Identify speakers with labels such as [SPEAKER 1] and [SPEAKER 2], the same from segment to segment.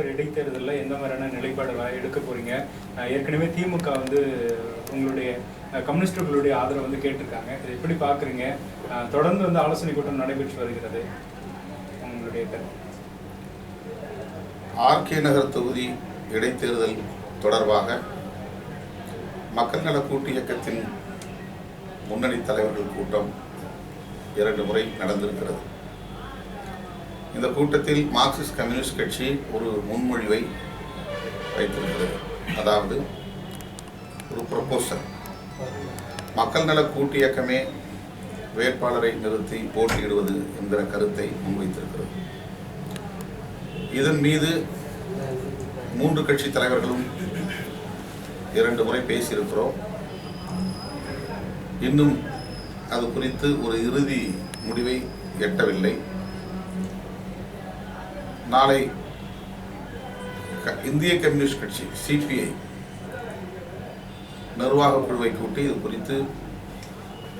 [SPEAKER 1] இடைத்தேர்தலில் எந்த மாதிரியான நிலைப்பாடு எடுக்க போறீங்க? ஏற்கனவே திமுக வந்து உங்களுடைய கம்யூனிஸ்டுகளுடைய ஆதரவு வந்து கேட்டிருக்காங்க. இதை எப்படி பார்க்குறீங்க? தொடர்ந்து வந்து ஆலோசனை கூட்டம் நடைபெற்று வருகிறது. உங்களுடைய
[SPEAKER 2] ஆர்கே நகர் தொகுதி இடைத்தேர்தல் தொடர்பாக மக்கள் நல கூட்டு இயக்கத்தின் முன்னணி தலைவர்கள் கூட்டம் இரண்டு முறை நடந்திருக்கிறது. இந்த கூட்டத்தில் மார்க்சிஸ்ட் கம்யூனிஸ்ட் கட்சி ஒரு முன்மொழிவை வைத்திருக்கிறது அதாவது ஒரு ப்ரொப்போசல் மக்கள் நல கூட்டு இயக்கமே வேட்பாளரை நிறுத்தி போட்டியிடுவது என்கிற கருத்தை முன்வைத்திருக்கிறது. இதன் மீது மூன்று கட்சி தலைவர்களும் இரண்டு முறை பேசியிருக்கிறோம். இன்னும் அது குறித்து ஒரு இறுதி முடிவை எட்டவில்லை. நாளை க- இந்திய கம்யூனிஸ்ட் கட்சி சிபிஐ நிர்வாக குழுவை கூட்டி இது குறித்து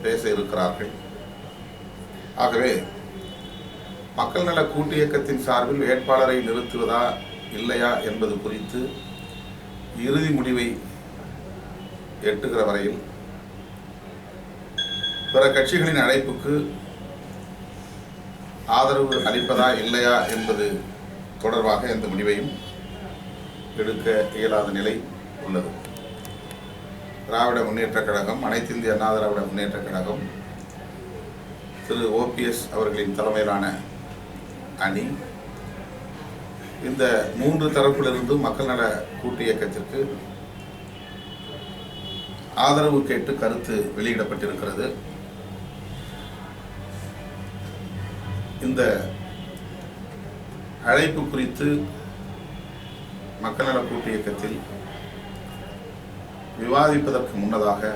[SPEAKER 2] பேச இருக்கிறார்கள். ஆகவே மக்கள் நல கூட்டு இயக்கத்தின் சார்பில் வேட்பாளரை நிறுத்துவதா இல்லையா என்பது குறித்து இறுதி முடிவை எட்டுகிற வரையில் பிற கட்சிகளின் அழைப்புக்கு ஆதரவு அளிப்பதா இல்லையா என்பது தொடர்பாக எந்த முடிவையும் எடுக்க இயலாத நிலை உள்ளது. திராவிட முன்னேற்றக் கழகம் அனைத்து இந்திய அண்ணா திராவிட முன்னேற்றக் கழகம் திரு ஓபிஎஸ் அவர்களின் தலைமையிலான அணி இந்த மூன்று தரப்பிலிருந்து மக்கள் நல கூட்டு இயக்கத்திற்கு ஆதரவு கேட்டு கருத்து வெளியிடப்பட்டிருக்கிறது. இந்த அழைப்பு குறித்து மக்கள் நல கூட்டு இயக்கத்தில் விவாதிப்பதற்கு முன்னதாக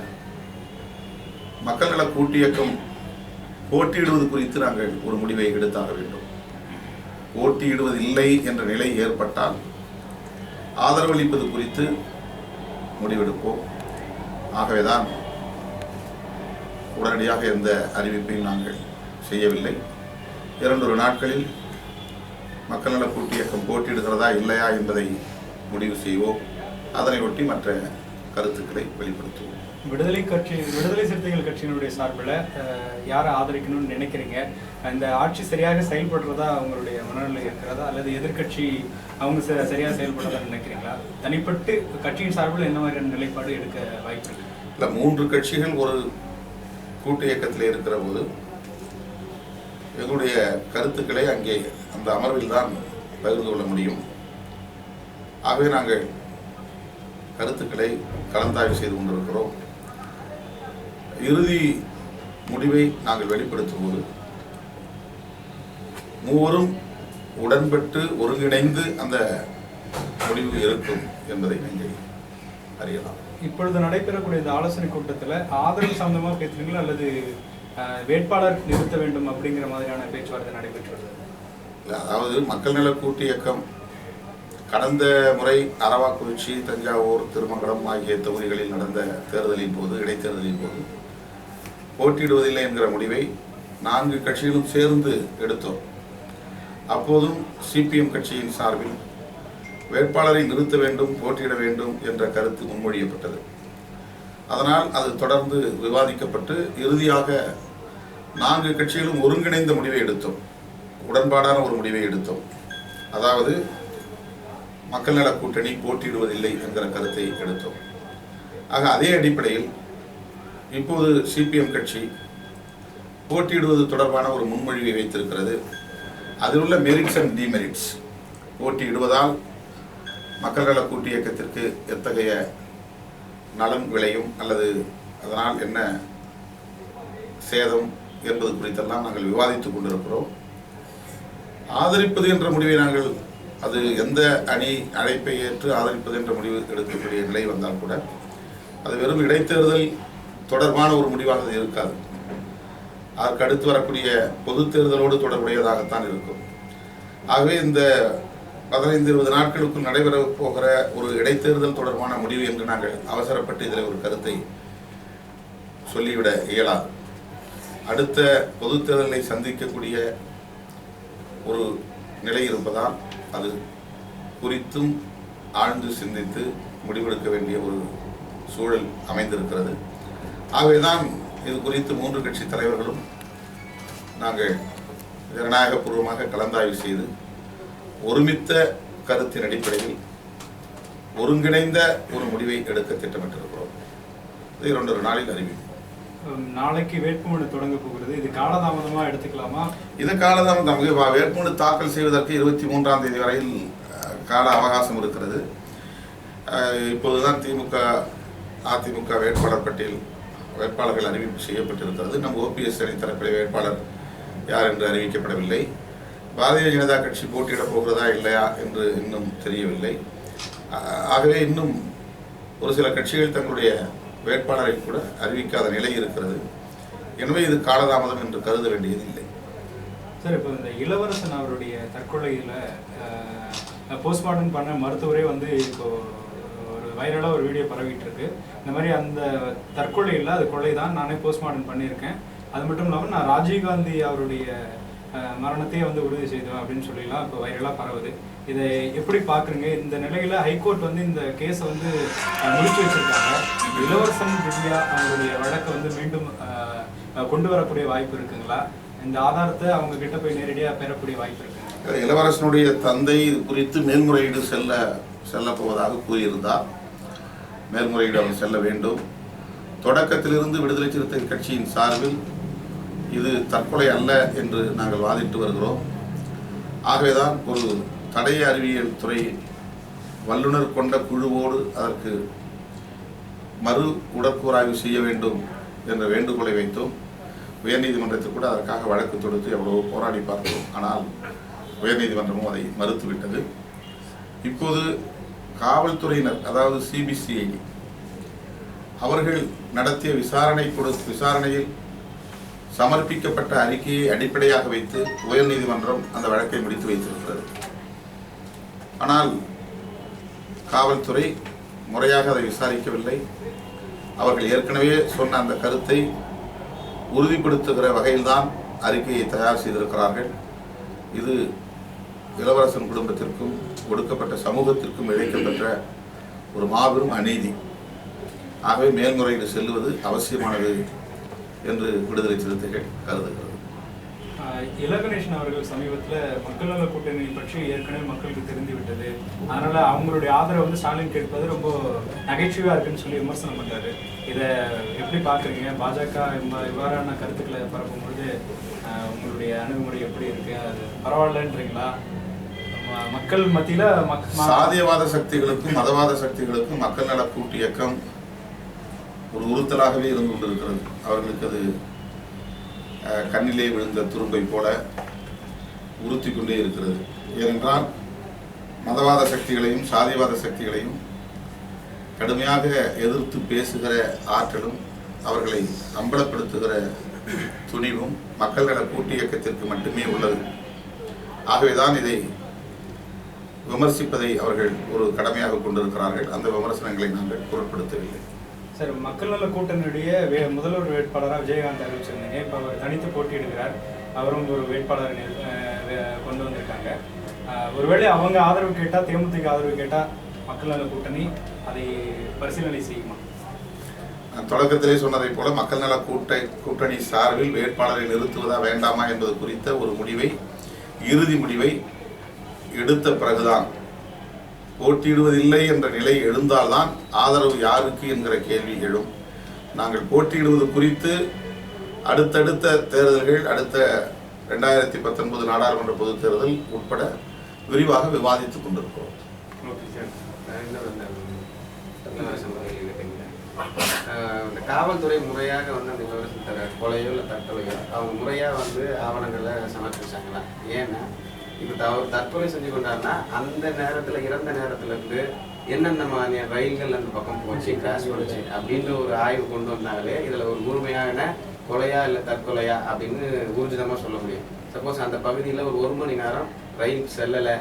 [SPEAKER 2] மக்கள் நல கூட்டு இயக்கம் போட்டியிடுவது குறித்து நாங்கள் ஒரு முடிவை எடுத்தாக வேண்டும். போட்டியிடுவதில்லை என்ற நிலை ஏற்பட்டால் ஆதரவளிப்பது குறித்து முடிவெடுப்போம். ஆகவேதான் உடனடியாக எந்த அறிவிப்பையும் நாங்கள் செய்யவில்லை. இரண்டொரு நாட்களில் மக்கள் நல கூட்டு இயக்கம் போட்டியிடுகிறதா இல்லையா என்பதை முடிவு செய்வோம். அதனை ஒட்டி மற்ற கருத்துக்களை வெளிப்படுத்துவோம்.
[SPEAKER 1] விடுதலை கட்சி விடுதலை சிறுத்தைகள் கட்சியினுடைய சார்பில் யாரை ஆதரிக்கணும்னு நினைக்கிறீங்க? இந்த ஆட்சி சரியாக செயல்படுறதா உங்களுடைய மனநிலை இருக்கிறதா? அல்லது எதிர்க்கட்சி அவங்க சரியாக செயல்படுறதா நினைக்கிறீங்களா? தனிப்பட்டு கட்சியின் சார்பில் என்ன மாதிரியான நிலைப்பாடு எடுக்க வாய்ப்பு
[SPEAKER 2] இல்லை மூன்று கட்சிகள் ஒரு கூட்டு இயக்கத்தில் இருக்கிற போது எங்களுடைய கருத்துக்களை அங்கே அந்த அமர்வில் தான் பகிர்ந்து கொள்ள முடியும். ஆகவே நாங்கள் கருத்துக்களை கலந்தாய்வு செய்து கொண்டிருக்கிறோம். இறுதி முடிவை நாங்கள் வெளிப்படுத்தும் போது மூவரும் உடன்பட்டு ஒருங்கிணைந்து அந்த முடிவு இருக்கும் என்பதை நீங்கள் அறியலாம்.
[SPEAKER 1] இப்பொழுது நடைபெறக்கூடிய இந்த ஆலோசனை கூட்டத்தில் ஆதரவு சம்பந்தமாக பேசுறீங்களா அல்லது வேட்பாளர் நிறுத்த வேண்டும் அப்படிங்கிற மாதிரியான பேச்சுவார்த்தை
[SPEAKER 2] நடைபெற்றுள்ளது அதாவது மக்கள் நல கூட்டு இயக்கம் கடந்த முறை அரவாக்குறிச்சி தஞ்சாவூர் திருமங்கலம் ஆகிய தொகுதிகளில் நடந்த தேர்தலின் போது இடைத்தேர்தலின் போது போட்டியிடுவதில்லை என்கிற முடிவை நான்கு கட்சிகளும் சேர்ந்து எடுத்தோம். அப்போதும் சிபிஎம் கட்சியின் சார்பில் வேட்பாளரை நிறுத்த வேண்டும் போட்டியிட வேண்டும் என்ற கருத்து முன்மொழியப்பட்டது. அதனால் அது தொடர்ந்து விவாதிக்கப்பட்டு இறுதியாக நான்கு கட்சிகளும் ஒருங்கிணைந்த முடிவை எடுத்தோம். உடன்பாடான ஒரு முடிவை எடுத்தோம். அதாவது மக்கள் நல கூட்டணி போட்டியிடுவதில்லை என்கிற கருத்தை எடுத்தோம். ஆக அதே அடிப்படையில் இப்போது சிபிஎம் கட்சி போட்டியிடுவது தொடர்பான ஒரு முன்மொழிவை வைத்திருக்கிறது. அதில் உள்ள மெரிட்ஸ் அண்ட் டிமெரிட்ஸ் போட்டியிடுவதால் மக்கள் நல கூட்டு இயக்கத்திற்கு எத்தகைய நலன் விளையும்? அல்லது அதனால் என்ன சேதம் என்பது குறித்தெல்லாம் நாங்கள் விவாதித்துக் கொண்டிருக்கிறோம். ஆதரிப்பது என்ற முடிவை நாங்கள் அது எந்த அணி அழைப்பை ஏற்று ஆதரிப்பது என்ற முடிவு எடுக்கக்கூடிய நிலை வந்தால் கூட அது வெறும் இடைத்தேர்தல் தொடர்பான ஒரு முடிவாக அது இருக்காது. அதற்கு அடுத்து வரக்கூடிய பொது தேர்தலோடு தொடர்புடையதாகத்தான் இருக்கும். ஆகவே இந்த பதினைந்து இருபது நாட்களுக்குள் நடைபெற போகிற ஒரு இடைத்தேர்தல் தொடர்பான முடிவு என்று நாங்கள் அவசரப்பட்டு இதில் ஒரு கருத்தை சொல்லிவிட இயலாது. அடுத்த பொது தேர்தலை சந்திக்கக்கூடிய ஒரு நிலை இருப்பதால் அது குறித்தும் ஆழ்ந்து சிந்தித்து முடிவெடுக்க வேண்டிய ஒரு சூழல் அமைந்திருக்கிறது. ஆகவேதான் இது குறித்து மூன்று கட்சி தலைவர்களும் நாங்கள் ஜனநாயகபூர்வமாக கலந்தாய்வு செய்து ஒருமித்த கருத்தின் அடிப்படையில் ஒருங்கிணைந்த ஒரு முடிவை எடுக்க திட்டமிட்டிருக்கிறோம். இது இரண்டு ஒரு நாளில் அறிவிக்கும்.
[SPEAKER 1] நாளைக்கு வேட்புமனு தொடங்க போகிறது. இது காலதாமதமா எடுத்துக்கலாமா?
[SPEAKER 2] இது காலதாமதம். வா- வேட்புமனு தாக்கல் செய்வதற்கு இருபத்தி மூன்றாம் தேதி வரையில் கால அவகாசம் இருக்கிறது. இப்போதுதான் திமுக அதிமுக வேட்பாளர் பட்டியல் வேட்பாளர்கள் அறிவிப்பு செய்யப்பட்டிருக்கிறது. நம் ஓபிஎஸ் அணி தரப்பில் வேட்பாளர் யார் என்று அறிவிக்கப்படவில்லை. பாரதிய ஜனதா கட்சி போட்டியிடப் போகிறதா இல்லையா என்று இன்னும் தெரியவில்லை. ஆகவே இன்னும் ஒரு சில கட்சிகள் தங்களுடைய வேட்பாளரை கூட அறிவிக்காத நிலை இருக்கிறது. எனவே இது காலதாமதம் என்று கருத வேண்டியதில்லை.
[SPEAKER 1] சார் இப்போ இந்த இளவரசன் அவருடைய தற்கொலையில் போஸ்ட்மார்ட்டம் பண்ண மருத்துவரே வந்து இப்போ ஒரு வைரலாக ஒரு வீடியோ பரவிட்டு இருக்கு இந்த மாதிரி அந்த தற்கொலை இல்லை அது கொலை தான் நானே போஸ்ட்மார்ட்டம் பண்ணியிருக்கேன். அது மட்டும் இல்லாமல் நான் ராஜீவ்காந்தி அவருடைய மரணத்தையே வந்து உறுதி செய்தோம் அப்படின்னு சொல்லிலாம் இப்போ வைரலாக பரவுது. இதை எப்படி பார்க்குறீங்க இந்த நிலையில் ஹைகோர்ட் வந்து இந்த கேஸை வந்து முடிச்சு வச்சிருக்காங்க. இளவரசன் திவ்யா அவங்களுடைய வழக்கை வந்து மீண்டும் கொண்டு வரக்கூடிய வாய்ப்பு இருக்குங்களா? இந்த ஆதாரத்தை அவங்க கிட்ட போய் நேரடியாக பெறக்கூடிய வாய்ப்பு இருக்குங்க
[SPEAKER 2] இளவரசனுடைய தந்தை இது குறித்து மேல்முறையீடு செல்ல செல்ல போவதாக கூறியிருந்தார். மேல்முறையீடு அவர் செல்ல வேண்டும். தொடக்கத்திலிருந்து விடுதலை சிறுத்தை கட்சியின் சார்பில் இது தற்கொலை அல்ல என்று நாங்கள் வாதிட்டு வருகிறோம். ஆகவேதான் ஒரு தடய அறிவியல் துறை வல்லுநர் கொண்ட குழுவோடு அதற்கு மறு உடற்கூறாய்வு செய்ய வேண்டும் என்ற வேண்டுகோளை வைத்தோம். உயர்நீதிமன்றத்தில் கூட அதற்காக வழக்கு தொடுத்து எவ்வளவோ போராடி பார்த்தோம் ஆனால் உயர்நீதிமன்றமும் அதை மறுத்துவிட்டது. இப்போது காவல்துறையினர் அதாவது சிபிசிஐடி அவர்கள் நடத்திய விசாரணை கொடு விசாரணையில் சமர்ப்பிக்கப்பட்ட அறிக்கையை அடிப்படையாக வைத்து உயர்நீதிமன்றம் அந்த வழக்கை முடித்து வைத்திருக்கிறது. ஆனால் காவல்துறை முறையாக அதை விசாரிக்கவில்லை. அவர்கள் ஏற்கனவே சொன்ன அந்த கருத்தை உறுதிப்படுத்துகிற வகையில்தான் அறிக்கையை தயார் செய்திருக்கிறார்கள். இது இளவரசன் குடும்பத்திற்கும் ஒடுக்கப்பட்ட சமூகத்திற்கும் இழைக்கப்பட்ட ஒரு மாபெரும் அநீதி. ஆகவே மேல்முறையீடு செல்லுவது அவசியமானது. என்று விடுதலை சிறுத்தைகள் கருதுகிறது.
[SPEAKER 1] இலகணேசன் அவர்கள் சமீபத்தில் மக்கள் நல கூட்டணி பற்றி ஏற்கனவே மக்களுக்கு தெரிந்து விட்டது அதனால அவங்களுடைய ஆதரவை வந்து ஸ்டாலின் கேட்பது ரொம்ப நகைச்சுவையா இருக்குன்னு சொல்லி விமர்சனம் பண்றாரு. இதை எப்படி பார்க்குறீங்க பாஜக இவ்வாறான கருத்துக்களை பரப்பும்பொழுது ஆஹ் உங்களுடைய அணுகுமுறை எப்படி இருக்கு? அது பரவாயில்லன்றீங்களா? மக்கள் மத்தியில மக்
[SPEAKER 2] சாதியவாத சக்திகளுக்கும் மதவாத சக்திகளுக்கும் மக்கள் நல கூட்டு இயக்கம் ஒரு உறுத்தலாகவே இருந்து கொண்டிருக்கிறது. அவர்களுக்கு அது கண்ணிலே விழுந்த துரும்பை போல உறுத்தி கொண்டே இருக்கிறது. ஏனென்றால் மதவாத சக்திகளையும் சாதிவாத சக்திகளையும் கடுமையாக எதிர்த்து பேசுகிற ஆற்றலும் அவர்களை அம்பலப்படுத்துகிற துணிவும் மக்கள் நல கூட்டு இயக்கத்திற்கு மட்டுமே உள்ளது. ஆகவேதான் இதை விமர்சிப்பதை அவர்கள் ஒரு கடமையாக கொண்டிருக்கிறார்கள். அந்த விமர்சனங்களை நாங்கள் பொருட்படுத்தவில்லை.
[SPEAKER 1] சார் மக்கள் நல கூட்டணியுடைய வே- முதல்வர் வேட்பாளராக விஜயகாந்த் அறிவிச்சிருந்தீங்க. இப்போ அவர் தனித்து போட்டியிடுகிறார். அவரும் ஒரு வேட்பாளர் நிறு- கொண்டு வந்திருக்காங்க. ஒருவேளை அவங்க ஆதரவு கேட்டால் தேமுதிக ஆதரவு கேட்டால் மக்கள் நல கூட்டணி அதை பரிசீலனை செய்யுமா?
[SPEAKER 2] தொடக்கத்திலே சொன்னதைப் போல மக்கள் நல கூட்ட கூட்டணி சார்பில் வேட்பாளரை நிறுத்துவதா வேண்டாமா என்பது குறித்த ஒரு முடிவை இறுதி முடிவை எடுத்த பிறகுதான் போட்டியிடுவதில்லை என்ற நிலை எழுந்தால்தான் ஆதரவு யாருக்கு என்கிற கேள்வி எழும். நாங்கள் போட்டியிடுவது குறித்து அடுத்தடுத்த தேர்தல்கள் அடுத்த ரெண்டாயிரத்தி பத்தொன்பது நாடாளுமன்ற பொதுத் தேர்தல் உட்பட விரிவாக விவாதித்துக் கொண்டிருக்கிறோம்.
[SPEAKER 3] இந்த காவல்துறை முறையாக வந்து அந்த விவரத்தை தர கொலையோ இல்லை தட்டலையோ அவங்க முறையாக வந்து ஆவணங்களை சமர்ப்பிச்சாங்களா? ஏன்னா இப்போ அவர் தற்கொலை செஞ்சு கொண்டாருன்னா அந்த நேரத்தில் இறந்த நேரத்துல இருந்து என்னென்ன மாதிரியான ரயில்கள் அந்த பக்கம் போச்சு கிராஷ் பண்ணுச்சு அப்படின்ற ஒரு ஆய்வு கொண்டு வந்தாங்களே இதில் ஒரு முழுமையான கொலையா இல்லை தற்கொலையா அப்படின்னு ஊர்ஜிதமாக சொல்ல முடியும். சப்போஸ் அந்த பகுதியில் ஒரு ஒரு மணி நேரம் ரயில் செல்லலை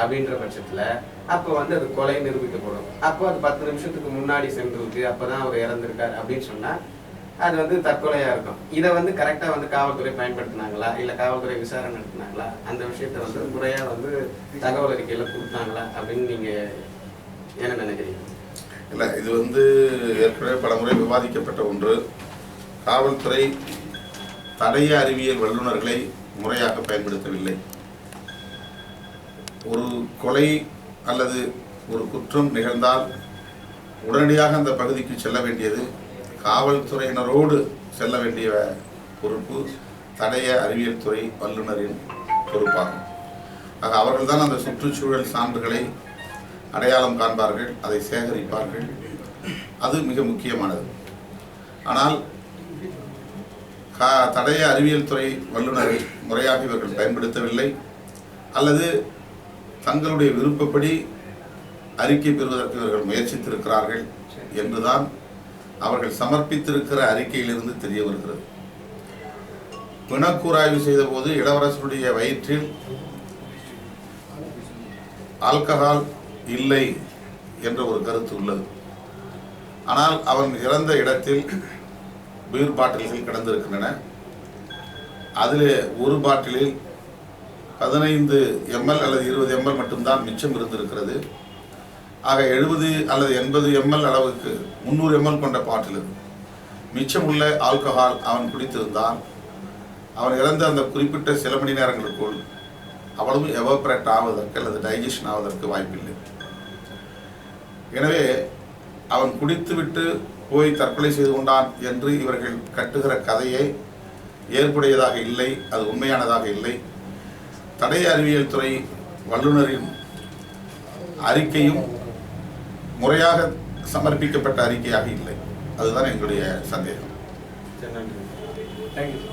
[SPEAKER 3] அப்படின்ற பட்சத்தில் அப்போ வந்து அது கொலை நிரூபிக்கப்படும். அப்போ அது பத்து நிமிஷத்துக்கு முன்னாடி சென்றிருக்கு அப்போ தான் அவர் இறந்திருக்கார் அப்படின்னு சொன்னால் அது வந்து தற்கொலையா இருக்கும். இதை வந்து கரெக்டா வந்து காவல்துறை பயன்படுத்தினாங்களா? இல்ல காவல்துறை விசாரணை நடத்தினாங்களா? அந்த விஷயத்த வந்து முறையா வந்து தகவல் அறிக்கையில கொடுத்தாங்களா? அப்படின்னு நீங்க என்ன நினைக்கிறீங்க?
[SPEAKER 2] இல்லை இது வந்து ஏற்கனவே பலமுறை விவாதிக்கப்பட்ட ஒன்று. காவல்துறை தடய அறிவியல் வல்லுநர்களை முறையாக பயன்படுத்தவில்லை. ஒரு கொலை அல்லது ஒரு குற்றம் நிகழ்ந்தால் உடனடியாக அந்த பகுதிக்கு செல்ல வேண்டியது காவல்துறையினரோடு செல்ல வேண்டிய பொறுப்பு தடய அறிவியல் துறை வல்லுநரின் பொறுப்பாகும். ஆக அவர்கள்தான் அந்த சுற்றுச்சூழல் சான்றுகளை அடையாளம் காண்பார்கள் அதை சேகரிப்பார்கள். அது மிக முக்கியமானது. ஆனால் கா தடய அறிவியல் துறை வல்லுநரை முறையாக இவர்கள் பயன்படுத்தவில்லை. அல்லது தங்களுடைய விருப்பப்படி அறிக்கை பெறுவதற்கு இவர்கள் முயற்சித்திருக்கிறார்கள் என்றுதான் அவர்கள் சமர்ப்பித்திருக்கிற அறிக்கையிலிருந்து தெரிய வருகிறது. பிணக்கூராய்வு செய்தபோது இளவரசனுடைய வயிற்றில் ஆல்கஹால் இல்லை என்ற ஒரு கருத்து உள்ளது. ஆனால் அவன் இறந்த இடத்தில் பீர் பாட்டில்கள் கிடந்திருக்கின்றன. அதில் ஒரு பாட்டிலில் பதினைந்து எம்எல் அல்லது இருபது எம்எல் மட்டும்தான் மிச்சம் இருந்திருக்கிறது. ஆக எழுபது அல்லது எண்பது எம்எல் அளவுக்கு முந்நூறு எம்எல் கொண்ட பாட்டில் மிச்சமுள்ள ஆல்கஹால் அவன் குடித்திருந்தான். அவன் இறந்த அந்த குறிப்பிட்ட சில மணி நேரங்களுக்குள் அவ்வளவு எவாபரேட் ஆவதற்கு அல்லது டைஜஷன் ஆவதற்கு வாய்ப்பில்லை. எனவே அவன் குடித்துவிட்டு போய் தற்கொலை செய்து கொண்டான் என்று இவர்கள் கட்டுகிற கதையே ஏற்புடையதாக இல்லை அது உண்மையானதாக இல்லை. தடய அறிவியல் துறை வல்லுநரின் அறிக்கையும் முறையாக சமர்ப்பிக்கப்பட்ட அறிக்கையாக இல்லை. அதுதான் எங்களுடைய சந்தேகம்.
[SPEAKER 3] நன்றி.
[SPEAKER 1] தேங்க்யூ